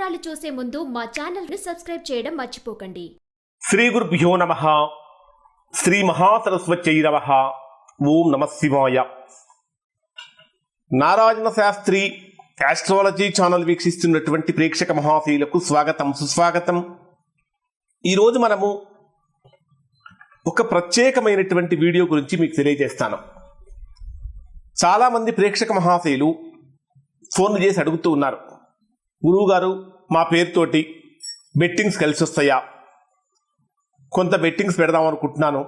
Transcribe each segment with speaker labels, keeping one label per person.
Speaker 1: వివరాలు చూసే ముందు మా ఛానల్ని సబ్స్క్రైబ్ చేయడం మర్చిపోకండి.
Speaker 2: శ్రీ గురుభ్యో నమ. శ్రీ మహాసరస్వత్యై నమ. ఓం నమ శివాయ. నారాయణ శాస్త్రి యాస్ట్రాలజీ ఛానల్ వీక్షిస్తున్నటువంటి ప్రేక్షక మహాశీలకు స్వాగతం సుస్వాగతం. ఈరోజు మనము ఒక ప్రత్యేకమైనటువంటి వీడియో గురించి మీకు తెలియజేస్తాను. చాలామంది ప్రేక్షక మహాశైలు ఫోన్లు చేసి అడుగుతూ ఉన్నారు. గురువుగారు మా పేరుతోటి బెట్టింగ్స్ కలిసి వస్తాయా కొంత బెట్టింగ్స్ పెడదాం అనుకుంటున్నాను.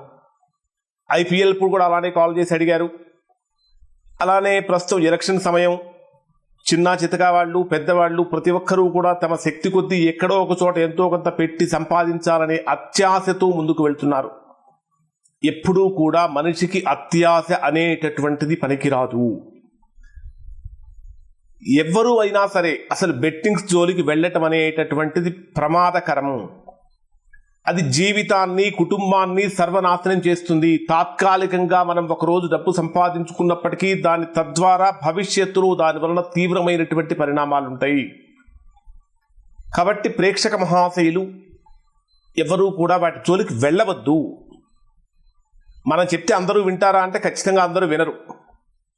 Speaker 2: ఐపీఎల్ ఇప్పుడు కూడా అలానే కాల్ చేసి అడిగారు. అలానే ప్రస్తుతం ఎలక్షన్ సమయం. చిన్న చితక వాళ్ళు పెద్దవాళ్ళు ప్రతి ఒక్కరూ కూడా తమ శక్తి కొద్దీ ఎక్కడో ఒక చోట ఎంతో కొంత పెట్టి సంపాదించాలనే అత్యాశతో ముందుకు వెళ్తున్నారు. ఎప్పుడూ కూడా మనిషికి అత్యాశ అనేటటువంటిది పనికిరాదు. ఎవ్వరూ అయినా సరే అసలు బెట్టింగ్స్ జోలికి వెళ్ళటం అనేటటువంటిది ప్రమాదకరము. అది జీవితాన్ని కుటుంబాన్ని సర్వనాశనం చేస్తుంది. తాత్కాలికంగా మనం ఒకరోజు డబ్బు సంపాదించుకున్నప్పటికీ దాని తద్వారా భవిష్యత్తులో దాని వలన తీవ్రమైనటువంటి పరిణామాలు ఉంటాయి కాబట్టి ప్రేక్షక మహాశయులు ఎవరూ కూడా వాటి జోలికి వెళ్ళవద్దు. మనం చెప్తే అందరూ వింటారా అంటే ఖచ్చితంగా అందరూ వినరు.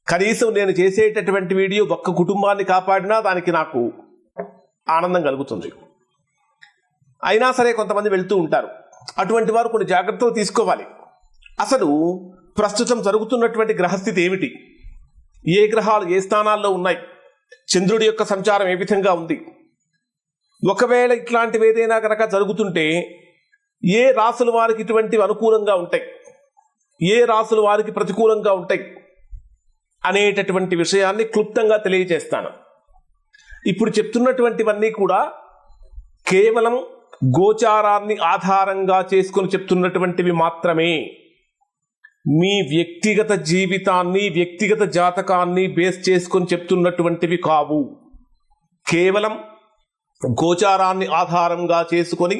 Speaker 2: కనీసం నేను చేసేటటువంటి వీడియో ఒక్క కుటుంబాన్ని కాపాడినా దానికి నాకు ఆనందం కలుగుతుంది. అయినా సరే కొంతమంది వెళ్తూ ఉంటారు. అటువంటి వారు కొన్ని జాగ్రత్తలు తీసుకోవాలి. అసలు ప్రస్తుతం జరుగుతున్నటువంటి గ్రహస్థితి ఏమిటి? ఏ గ్రహాలు ఏ స్థానాల్లో ఉన్నాయి? చంద్రుడి యొక్క సంచారం ఏ విధంగా ఉంది? ఒకవేళ ఇట్లాంటివి ఏదైనా కనుక జరుగుతుంటే ఏ రాసుల వారికి ఇటువంటివి అనుకూలంగా ఉంటాయి? ఏ రాసుల వారికి ప్రతికూలంగా ఉంటాయి? అనేటటువంటి విషయాన్ని క్లుప్తంగా తెలియజేస్తాను. ఇప్పుడు చెప్తున్నటువంటివన్నీ కూడా కేవలం గోచారాన్ని ఆధారంగా చేసుకొని చెప్తున్నటువంటివి మాత్రమే. మీ వ్యక్తిగత జీవితాన్ని వ్యక్తిగత జాతకాన్ని బేస్ చేసుకొని చెప్తున్నటువంటివి కావు. కేవలం గోచారాన్ని ఆధారంగా చేసుకొని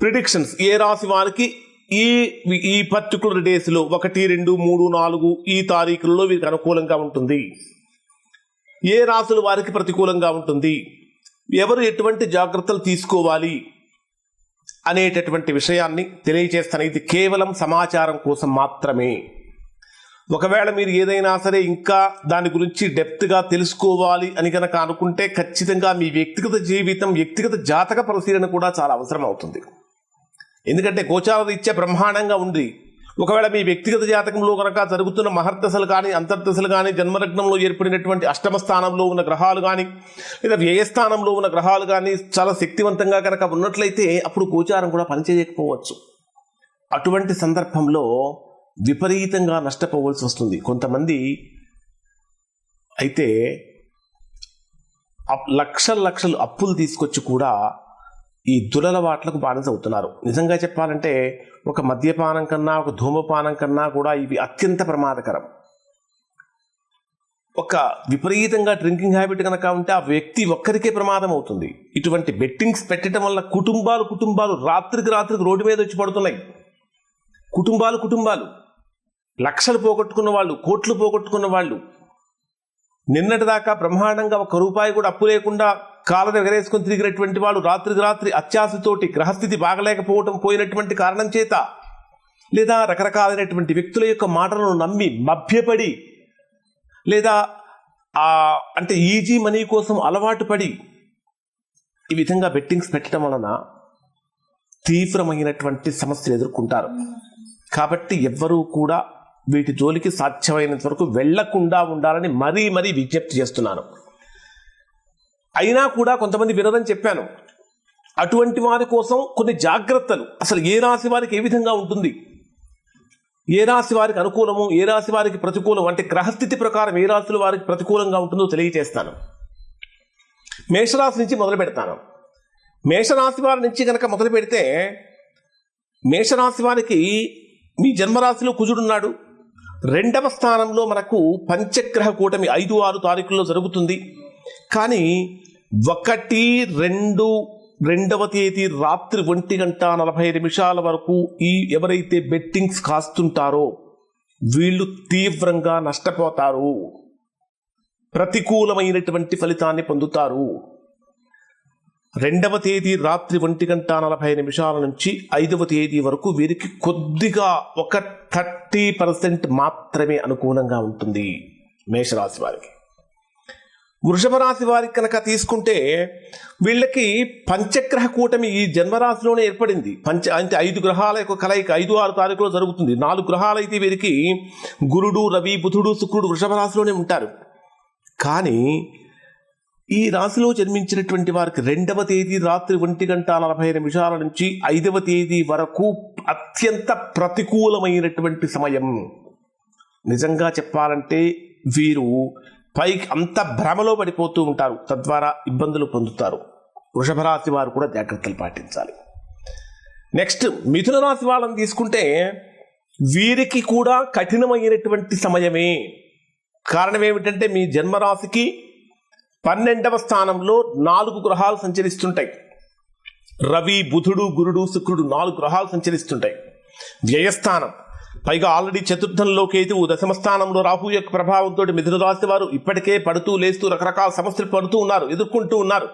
Speaker 2: ప్రిడిక్షన్స్ ఏ రాశి వారికి ఈ ఈ పర్టికులర్ డేస్లో ఒకటి రెండు మూడు నాలుగు ఈ తారీఖులలో వీరికి అనుకూలంగా ఉంటుంది. ఏ రాసుల వారికి ప్రతికూలంగా ఉంటుంది? ఎవరు ఎటువంటి జాగ్రత్తలు తీసుకోవాలి అనేటటువంటి విషయాన్ని తెలియజేస్తాను ఇది కేవలం సమాచారం కోసం మాత్రమే. ఒకవేళ మీరు ఏదైనా సరే ఇంకా దాని గురించి డెప్త్గా తెలుసుకోవాలి అని కనుక అనుకుంటే ఖచ్చితంగా మీ వ్యక్తిగత జీవితం వ్యక్తిగత జాతక పరిశీలన కూడా చాలా అవసరం అవుతుంది ఎందుకంటే గోచారరీత్యా బ్రహ్మాండంగా ఉంది. ఒకవేళ మీ వ్యక్తిగత జాతకంలో కనుక జరుగుతున్న మహర్దశలు కానీ అంతర్దశలు కానీ జన్మలగ్నంలో ఏర్పడినటువంటి అష్టమ స్థానంలో ఉన్న గ్రహాలు కానీ లేదా వ్యయస్థానంలో ఉన్న గ్రహాలు కానీ చాలా శక్తివంతంగా కనుక ఉన్నట్లయితే అప్పుడు గోచారం కూడా పనిచేయకపోవచ్చు. అటువంటి సందర్భంలో విపరీతంగా నష్టపోవలసి వస్తుంది. కొంతమంది అయితే అప్- లక్షల లక్షలు అప్పులు తీసుకొచ్చి కూడా ఈ దురలవాట్లకు బానిస అవుతున్నారు. నిజంగా చెప్పాలంటే ఒక మద్యపానం కన్నా ఒక ధూమపానం కన్నా కూడా ఇవి అత్యంత ప్రమాదకరం. ఒక విపరీతంగా డ్రింకింగ్ హ్యాబిట్ కనుక ఉంటే ఆ వ్యక్తి ఒక్కరికే ప్రమాదం అవుతుంది. ఇటువంటి బెట్టింగ్స్ పెట్టడం వల్ల కుటుంబాలు కుటుంబాలు రాత్రికి రాత్రికి రోడ్డు మీద వచ్చి పడుతున్నాయి. కుటుంబాలు కుటుంబాలు. లక్షలు పోగొట్టుకున్న వాళ్ళు కోట్లు పోగొట్టుకున్న వాళ్ళు నిన్నటిదాకా బ్రహ్మాండంగా ఒక రూపాయి కూడా అప్పు లేకుండా కాళ్ళను ఎగరేసుకొని తిరిగినటువంటి వాళ్ళు రాత్రికి రాత్రి అత్యాశతోటి గ్రహస్థితి బాగలేకపోవటం పోయినటువంటి కారణం చేత లేదా రకరకాలైనటువంటి వ్యక్తుల యొక్క మాటలను నమ్మి మభ్యపడి లేదా ఆ అంటే ఈజీ మనీ కోసం అలవాటు పడి ఈ విధంగా బెట్టింగ్స్ పెట్టడం వలన తీవ్రమైనటువంటి సమస్యలు ఎదుర్కొంటారు. కాబట్టి ఎవ్వరూ కూడా వీటి జోలికి సాధ్యమైనంత వరకు వెళ్ళకుండా ఉండాలని మరీ మరీ విజ్ఞప్తి చేస్తున్నాను. అయినా కూడా కొంతమంది వినదని చెప్పాను. అటువంటి వారి కోసం కొన్ని జాగ్రత్తలు. అసలు ఏ రాశి వారికి ఏ విధంగా ఉంటుంది? ఏ రాశి వారికి అనుకూలము? ఏ రాశి వారికి ప్రతికూలం? అంటే గ్రహస్థితి ప్రకారం ఏ రాశుల వారికి ప్రతికూలంగా ఉంటుందో తెలియజేస్తాను. మేషరాశి నుంచి మొదలు పెడతాను. మేషరాశి వారి నుంచి కనుక మొదలు పెడితే మేషరాశి వారికి మీ జన్మరాశిలో కుజుడున్నాడు రెండవ స్థానంలో మనకు పంచగ్రహ కూటమి ఐదు ఆరు తారీఖుల్లో జరుగుతుంది. కానీ ఒకటి రెండు రెండవ తేదీ రాత్రి ఒంటి గంట నలభై నిమిషాల వరకు ఈ ఎవరైతే బెట్టింగ్స్ కాస్తుంటారో వీళ్ళు తీవ్రంగా నష్టపోతారు. ప్రతికూలమైనటువంటి ఫలితాన్ని పొందుతారు. రెండవ తేదీ రాత్రి ఒంటి గంట నలభై నిమిషాల నుంచి ఐదవ తేదీ వరకు వీరికి కొద్దిగా ఒక థర్టీ పర్సెంట్ మాత్రమే అనుకూలంగా ఉంటుంది మేషరాశి వారికి. వృషభ రాశి వారికి కనుక తీసుకుంటే వీళ్ళకి పంచగ్రహ కూటమి ఈ జన్మరాశిలోనే ఏర్పడింది. పంచ అంటే ఐదు గ్రహాల యొక్క కలయిక ఐదు ఆరు తారీఖులో జరుగుతుంది. నాలుగు గ్రహాలు అయితే వీరికి గురుడు రవి బుధుడు శుక్రుడు వృషభ రాశిలోనే ఉంటారు. కానీ ఈ రాశిలో జన్మించినటువంటి వారికి రెండవ తేదీ రాత్రి ఒంటి గంట నలభై నిమిషాల నుంచి ఐదవ తేదీ వరకు అత్యంత ప్రతికూలమైనటువంటి సమయం. నిజంగా చెప్పాలంటే వీరు పైకి అంత భ్రమలో పడిపోతూ ఉంటారు. తద్వారా ఇబ్బందులు పొందుతారు. వృషభ రాశి వారు కూడా జాగ్రత్తలు పాటించాలి. నెక్స్ట్ మిథున రాశి వాళ్ళని తీసుకుంటే వీరికి కూడా కఠినమైనటువంటి సమయమే. కారణం ఏమిటంటే మీ జన్మరాశికి పన్నెండవ స్థానంలో నాలుగు గ్రహాలు సంచరిస్తుంటాయి. రవి బుధుడు గురుడు శుక్రుడు నాలుగు గ్రహాలు సంచరిస్తుంటాయి. వ్యయస్థానం. పైగా ఆల్రెడీ చతుర్థంలో కేతువు దశమ స్థానంలో రాహు యొక్క ప్రభావంతో మిథున రాశి వారు ఇప్పటికే పడుతూ లేస్తూ రకరకాల సమస్యలు పడుతూ ఉన్నారు ఎదుర్కొంటూ ఉన్నారు.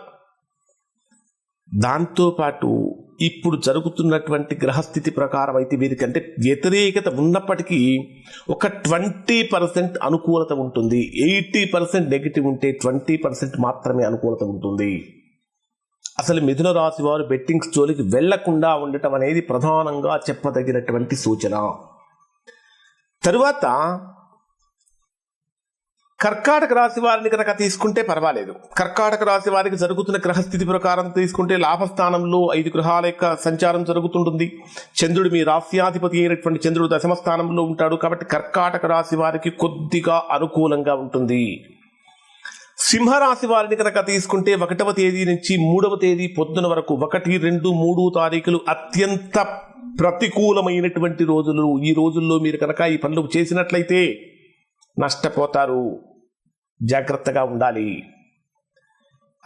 Speaker 2: దాంతోపాటు ఇప్పుడు జరుగుతున్నటువంటి గ్రహస్థితి ప్రకారం అయితే వీరికంటే వ్యతిరేకత ఉన్నప్పటికీ ఒక ట్వంటీ పర్సెంట్ అనుకూలత ఉంటుంది. ఎయిటీ పర్సెంట్ నెగిటివ్ ఉంటే ట్వంటీ పర్సెంట్ మాత్రమే అనుకూలత ఉంటుంది. అసలు మిథున రాశి వారు బెట్టింగ్స్ జోలికి వెళ్ళకుండా ఉండటం అనేది ప్రధానంగా చెప్పదగినటువంటి సూచన. తరువాత కర్కాటక రాశి వారిని కనుక తీసుకుంటే పర్వాలేదు. కర్కాటక రాశి వారికి జరుగుతున్న గ్రహస్థితి ప్రకారం తీసుకుంటే లాభస్థానంలో ఐదు గ్రహాల యొక్క సంచారం జరుగుతుంటుంది. చంద్రుడు మీ రాశ్యాధిపతి అయినటువంటి చంద్రుడు దశమ స్థానంలో ఉంటాడు కాబట్టి కర్కాటక రాశి వారికి కొద్దిగా అనుకూలంగా ఉంటుంది. సింహరాశి వారిని కనుక తీసుకుంటే ఒకటవ తేదీ నుంచి మూడవ తేదీ పొద్దున వరకు ఒకటి రెండు మూడు తారీఖులు అత్యంత ప్రతికూలమైనటువంటి రోజులు. ఈ రోజుల్లో మీరు కనుక ఈ పనులు చేసినట్లయితే నష్టపోతారు. జాగ్రత్తగా ఉండాలి.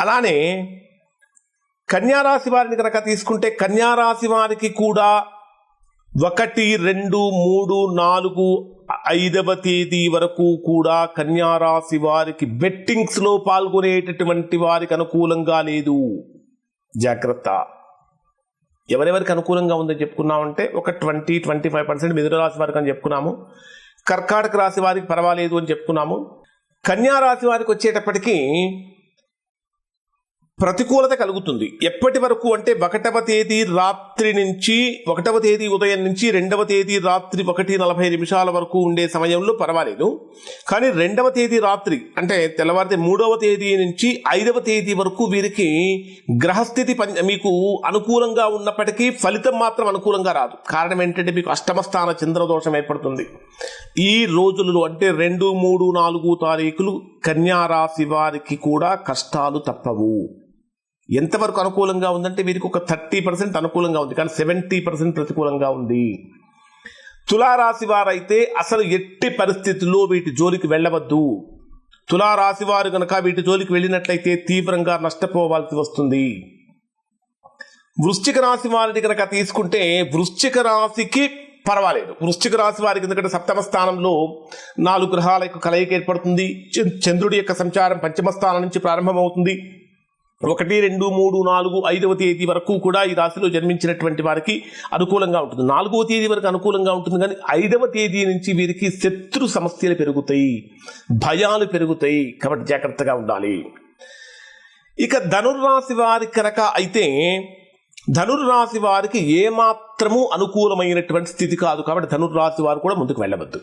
Speaker 2: అలానే కన్యారాశి వారిని కనుక తీసుకుంటే కన్యారాశి వారికి కూడా ఒకటి రెండు మూడు నాలుగు ఐదవ తేదీ వరకు కూడా కన్యారాశి వారికి బెట్టింగ్స్లో పాల్గొనేటటువంటి వారికి అనుకూలంగా లేదు. జాగ్రత్త. ఎవరెవరికి అనుకూలంగా ఉందని చెప్పుకున్నామంటే ఒక ట్వంటీ ట్వంటీ ఫైవ్ పర్సెంట్ మిథున రాశి వారికి అని చెప్పుకున్నాము. కర్కాటక రాశి వారికి పర్వాలేదు అని చెప్పుకున్నాము. కన్యారాశి వారికి వచ్చేటప్పటికీ ప్రతికూలత కలుగుతుంది. ఎప్పటి వరకు అంటే ఒకటవ తేదీ రాత్రి రాత్రి నుంచి ఒకటవ తేదీ ఉదయం నుంచి రెండవ తేదీ రాత్రి ఒకటి నలభై నిమిషాల వరకు ఉండే సమయంలో పర్వాలేదు. కానీ రెండవ తేదీ రాత్రి అంటే తెల్లవారితే మూడవ తేదీ నుంచి ఐదవ తేదీ వరకు వీరికి గ్రహస్థితి పని మీకు అనుకూలంగా ఉన్నప్పటికీ ఫలితం మాత్రం అనుకూలంగా రాదు. కారణం ఏంటంటే మీకు అష్టమ స్థాన చంద్రదోషం ఏర్పడుతుంది. ఈ రోజులలో అంటే రెండు మూడు నాలుగు తారీఖులు కన్యారాశి వారికి కూడా కష్టాలు తప్పవు. ఎంతవరకు అనుకూలంగా ఉందంటే వీరికి ఒక థర్టీ పర్సెంట్ అనుకూలంగా ఉంది. కానీ సెవెంటీ పర్సెంట్ ప్రతికూలంగా ఉంది. తులారాశి వారైతే అసలు ఎట్టి పరిస్థితుల్లో వీటి జోలికి వెళ్ళవద్దు. తులారాశి వారు కనుక వీటి జోలికి వెళ్ళినట్లయితే తీవ్రంగా నష్టపోవాల్సి వస్తుంది. వృశ్చిక రాశి వారిని కనుక తీసుకుంటే వృశ్చిక రాశికి పర్వాలేదు. వృశ్చిక రాశి వారికి ఎందుకంటే సప్తమ స్థానంలో నాలుగు గ్రహాల యొక్క కలయిక ఏర్పడుతుంది. చంద్రుడి యొక్క సంచారం పంచమ స్థానం నుంచి ప్రారంభమవుతుంది. ఒకటి రెండు మూడు నాలుగు ఐదవ తేదీ వరకు కూడా ఈ రాశిలో జన్మించినటువంటి వారికి అనుకూలంగా ఉంటుంది. నాలుగవ తేదీ వరకు అనుకూలంగా ఉంటుంది కానీ ఐదవ తేదీ నుంచి వీరికి శత్రు సమస్యలు పెరుగుతాయి భయాలు పెరుగుతాయి. కాబట్టి జాగ్రత్తగా ఉండాలి. ఇక ధనుర్రాశి వారి కనుక అయితే ధనుర్రాశి వారికి ఏమాత్రము అనుకూలమైనటువంటి స్థితి కాదు. కాబట్టి ధనుర్రాశి వారు కూడా ముందుకు వెళ్ళవద్దు.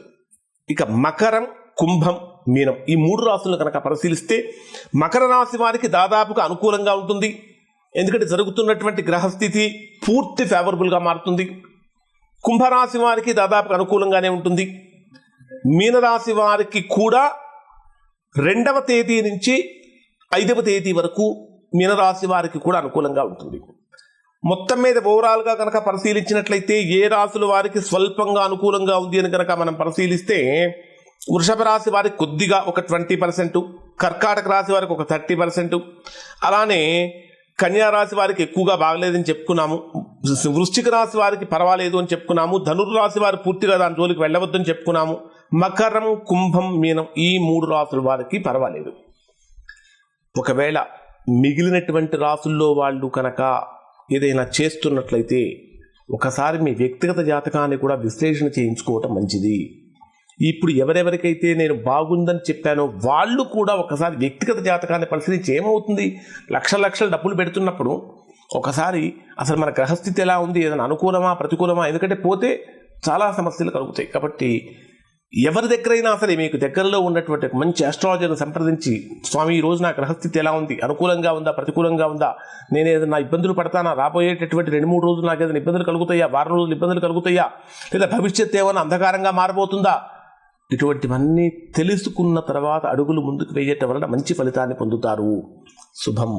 Speaker 2: ఇక మకరం కుంభం మీనం ఈ మూడు రాశులను కనుక పరిశీలిస్తే మకర రాశి వారికి దాదాపుగా అనుకూలంగా ఉంటుంది. ఎందుకంటే జరుగుతున్నటువంటి గ్రహస్థితి పూర్తి ఫేవరబుల్గా మారుతుంది. కుంభరాశి వారికి దాదాపుగా అనుకూలంగానే ఉంటుంది. మీనరాశి వారికి కూడా రెండవ తేదీ నుంచి ఐదవ తేదీ వరకు మీనరాశి వారికి కూడా అనుకూలంగా ఉంటుంది. మొత్తం మీద ఓవరాల్గా కనుక పరిశీలించినట్లయితే ఏ రాశుల వారికి స్వల్పంగా అనుకూలంగా ఉంది అని కనుక మనం పరిశీలిస్తే వృషభ రాశి వారికి కొద్దిగా ఒక ట్వంటీ పర్సెంట్ కర్కాటక రాశి వారికి ఒక థర్టీ పర్సెంట్. అలానే కన్యా రాశి వారికి ఎక్కువగా బాగలేదని చెప్పుకున్నాము. వృశ్చిక రాశి వారికి పర్వాలేదు అని చెప్పుకున్నాము. ధనుర్రాశి వారు పూర్తిగా దాని జోలికి వెళ్ళవద్దని చెప్పుకున్నాము. మకరం కుంభం మీనం ఈ మూడు రాసుల వారికి పర్వాలేదు. ఒకవేళ మిగిలినటువంటి రాసుల్లో వాళ్ళు కనుక ఏదైనా చేస్తున్నట్లయితే ఒకసారి మీ వ్యక్తిగత జాతకాన్ని కూడా విశ్లేషణ చేయించుకోవటం మంచిది. ఇప్పుడు ఎవరెవరికైతే నేను బాగుందని చెప్పానో వాళ్ళు కూడా ఒకసారి వ్యక్తిగత జాతకాన్ని పరిశీలించి ఏమవుతుంది? లక్షల లక్షల డబ్బులు పెడుతున్నప్పుడు ఒకసారి అసలు మన గ్రహస్థితి ఎలా ఉంది? ఏదైనా అనుకూలమా? ప్రతికూలమా? ఎందుకంటే పోతే చాలా సమస్యలు కలుగుతాయి. కాబట్టి ఎవరి దగ్గరైనా సరే మీకు దగ్గరలో ఉన్నటువంటి మంచి ఆస్ట్రాలజర్ని సంప్రదించి స్వామి ఈ రోజు నా గ్రహస్థితి ఎలా ఉంది? అనుకూలంగా ఉందా? ప్రతికూలంగా ఉందా? నేను ఏదైనా ఇబ్బందులు పడతానా? రాబోయేటటువంటి రెండు మూడు రోజులు నాకు ఏదైనా ఇబ్బందులు కలుగుతాయా? వారం రోజులు ఇబ్బందులు కలుగుతాయా? లేదా భవిష్యత్తు ఏమైనా అంధకారంగా మారబోతుందా? ఇటువంటివన్నీ తెలుసుకున్న తర్వాత అడుగులు ముందుకు వేయటం వలన మంచి ఫలితాన్ని పొందుతారు. శుభం.